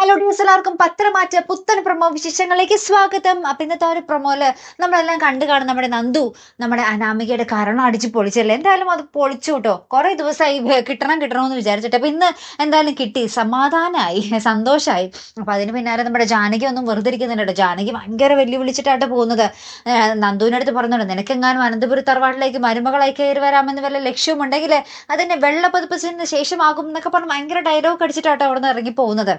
Hello dues എല്ലാവർക്കും പത്രമാറ്റ പുത്തൻ promo വിശേഷങ്ങളിലേക്ക് സ്വാഗതം. അപ്പൊ ഇന്നത്തെ ഒരു പ്രൊമോയിൽ നമ്മളെല്ലാം കണ്ടു കാണും നമ്മുടെ നന്ദു നമ്മുടെ അനാമികയുടെ കാരണം അടിച്ച് പൊളിച്ചല്ലേ? എന്തായാലും അത് പൊളിച്ചു കേട്ടോ. കുറെ ദിവസമായി കിട്ടണം കിട്ടണമെന്ന് വിചാരിച്ചിട്ട്. അപ്പൊ ഇന്ന് എന്തായാലും കിട്ടി. സമാധാനമായി സന്തോഷമായി അപ്പൊ അതിന് പിന്നാലെ നമ്മുടെ ജാനകി ഒന്നും വെറുതെ ഇരിക്കുന്നുണ്ട് ജാനകി ഭയങ്കര വെല്ലുവിളിച്ചിട്ടായിട്ട് പോകുന്നത്. നന്ദുവിനടുത്ത് പറഞ്ഞോളൂ നിനക്കെങ്ങാനും അനന്തപുരി തറവാട്ടിലേക്ക് മരുമകളായി കയറി വരാമെന്ന് വല്ല ലക്ഷ്യമുണ്ടെങ്കിൽ അതിനെ വെള്ളപ്പതിപ്പിച്ചതിന് ശേഷമാകും എന്നൊക്കെ പറഞ്ഞ് ഭയങ്കര ഡയലോഗ് അടിച്ചിട്ടാട്ടോ അവിടെ നിന്ന് ഇറങ്ങി പോകുന്നത്.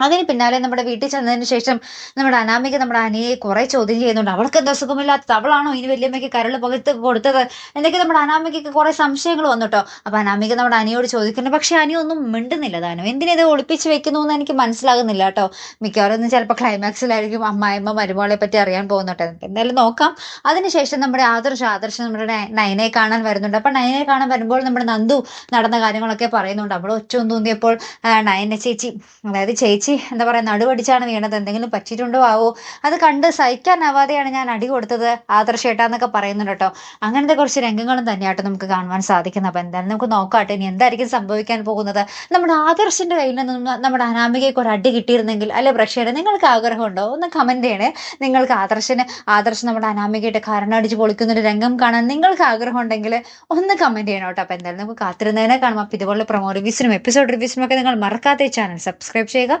അതിന് പിന്നാലെ നമ്മുടെ വീട്ടിൽ ചെന്നതിന് ശേഷം നമ്മുടെ അനാമിക നമ്മുടെ അനിയെ കുറെ ചോദ്യം ചെയ്യുന്നുണ്ട്. അവൾക്ക് എന്താ സുഖമില്ലാത്തത്? അവളാണോ ഇനി വലിയമ്മയ്ക്ക് കരൾ പകുത്ത് കൊടുത്തത്? എന്നൊക്കെ നമ്മുടെ അനാമികയ്ക്ക് കുറെ സംശയങ്ങൾ വന്നു കേട്ടോ അപ്പൊ അനാമിക നമ്മുടെ അനിയോട് ചോദിക്കുന്നു പക്ഷെ അനി ഒന്നും മിണ്ടുന്നില്ല താനും. എന്തിനത് ഒളിപ്പിച്ച് വെക്കുന്നു എന്ന് എനിക്ക് മനസ്സിലാകുന്നില്ല കേട്ടോ. മിക്കവാറും ഒന്ന് ചിലപ്പോൾ ക്ലൈമാക്സിലായിരിക്കും അമ്മായിമ്മ മരുമോളെ പറ്റി അറിയാൻ പോകുന്നുണ്ട്. എന്തായാലും നോക്കാം. അതിനുശേഷം നമ്മുടെ ആദർശ ആദർശം നമ്മുടെ നയ- നയനെ കാണാൻ വരുന്നുണ്ട്. അപ്പൊ നയനെ കാണാൻ വരുമ്പോൾ നമ്മുടെ നന്ദു നടന്ന കാര്യങ്ങളൊക്കെ പറയുന്നുണ്ട്. അവൾ ഒന്നും തോന്നിയപ്പോൾ നയന ചേച്ചി അതായത് ചേച്ചി എന്താ പറയുക നടുവടിച്ചാണ് വീണത്. എന്തെങ്കിലും പറ്റിയിട്ടുണ്ടോ ആവോ? അത് കണ്ട് സഹിക്കാനാവാതെയാണ് ഞാൻ അടി കൊടുത്തത് ആദർശേട്ടാന്നൊക്കെ പറയുന്നുണ്ട് കേട്ടോ. അങ്ങനത്തെ കുറച്ച് രംഗങ്ങളും തന്നെയാട്ടോ നമുക്ക് കാണുവാൻ സാധിക്കുന്നത്. അപ്പം എന്തായാലും നമുക്ക് നോക്കാട്ടെ. ഇനി എന്തായിരിക്കും സംഭവിക്കാൻ പോകുന്നത്? നമ്മുടെ ആദർശിന്റെ കയ്യിൽ നിന്നും നമ്മുടെ അനാമികയ്ക്ക് ഒരു അടി കിട്ടിയിരുന്നെങ്കിൽ അല്ലെ പ്രക്ഷേപണം നിങ്ങൾക്ക് ആഗ്രഹമുണ്ടോ? ഒന്ന് കമന്റ് ചെയ്യണേ. നിങ്ങൾക്ക് ആദർശന് ആദർശ് നമ്മുടെ അനാമികയുടെ കാരണടിച്ച് പൊളിക്കുന്ന ഒരു രംഗം കാണാൻ നിങ്ങൾക്ക് ആഗ്രഹം ഉണ്ടെങ്കിൽ ഒന്ന് കമന്റ് ചെയ്യണം കേട്ടോ. അപ്പം എന്തായാലും നമുക്ക് കാത്തിരുന്നതിനെ കാണാം. അപ്പൊ ഇതുപോലെ പ്രൊമോ റിവ്യൂസിനും എപ്പിസോഡ് റിവ്യൂസിനും ഒക്കെ നിങ്ങൾ മറക്കാത്ത ചാനൽ സബ്സ്ക്രൈബ് ചെയ്യുക.